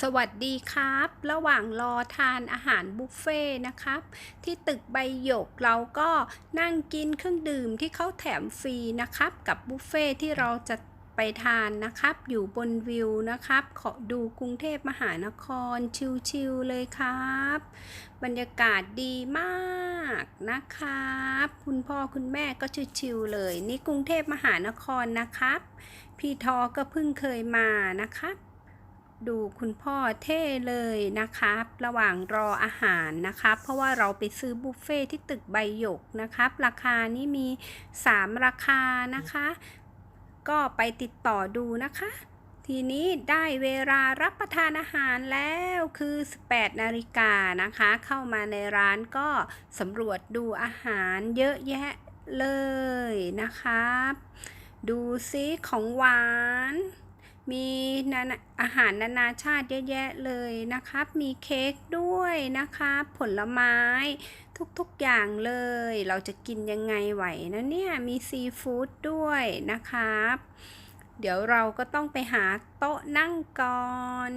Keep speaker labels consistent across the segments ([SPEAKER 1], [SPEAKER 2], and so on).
[SPEAKER 1] สวัสดีครับ ระหว่างรอทานอาหารบุฟเฟ่ต์นะครับ ที่ตึกใบหยกเราก็นั่งกินเครื่องดื่มที่เขาแถมฟรีนะครับ กับบุฟเฟ่ต์ที่เราจะไปทานนะครับ อยู่บนวิวนะครับ ขอดูกรุงเทพมหานครชิลๆเลยครับ บรรยากาศดีมากนะครับ คุณพ่อคุณแม่ก็ชิลๆเลย นี่กรุงเทพมหานครนะครับ พี่ทอก็เพิ่งเคยมานะครับ ดูคุณพ่อเท่เลยนะครับ ระหว่างรออาหารนะครับ เพราะว่าเราไปซื้อบุฟเฟ่ที่ตึกใบหยกนะครับ ราคานี่มี 3 ราคานะคะ ก็ไปติดต่อดูนะคะ ทีนี้ได้เวลารับประทานอาหารแล้วคือ 18นาฬิกานะคะ เข้ามาในร้านก็สำรวจดูอาหารเยอะแยะเลยนะครับ ดูซิของหวาน มีนานอาหารนานาชาติเยอะแยะเลยนะครับ มีเค้กด้วยนะครับ ผลไม้ทุกๆอย่างเลย เราจะกินยังไงไหวนะเนี่ย มีซีฟู้ดด้วยนะครับ เดี๋ยวเราก็ต้องไปหาโต๊ะนั่งก่อน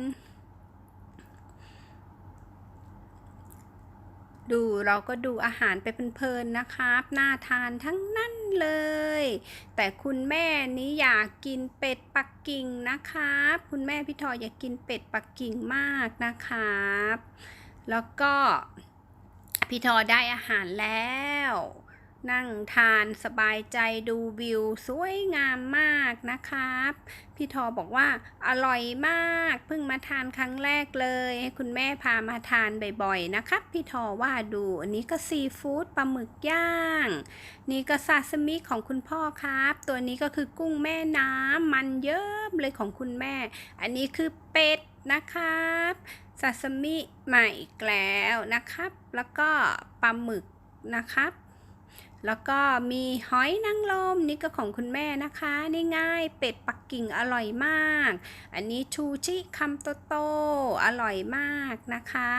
[SPEAKER 1] ดูเราก็ดูอาหารไปเพลินๆนะครับ น่าทานทั้งนั้น เลย แต่คุณแม่นี้อยากกินเป็ดปักกิ่งนะครับ คุณแม่พี่ทอยอยากกินเป็ดปักกิ่งมากนะครับ แล้วก็พี่ทอได้อาหารแล้ว นั่งทานสบายใจดูวิว สวยงามมากนะครับ พี่ทอบอกว่าอร่อยมากเพิ่งมาทานครั้งแรกเลย ให้คุณแม่พามาทานบ่อยๆนะครับ พี่ทอว่าดูอันนี้ก็ซีฟู้ดปลาหมึกย่าง นี่ก็ซาซิมิของคุณพ่อครับ ตัวนี้ก็คือกุ้งแม่น้ำมันเยิ้มเลยของคุณแม่ อันนี้คือเป็ดนะครับซาซิมิใหม่อีกแล้วนะครับ แล้วก็ปลาหมึกนะครับ แล้วก็มีหอยนางรมนี่ก็ของคุณแม่นะคะนี่ง่ายเป็ดปักกิ่งอร่อยมาก อันนี้ชูชิคำโตโตอร่อยมากนะคะ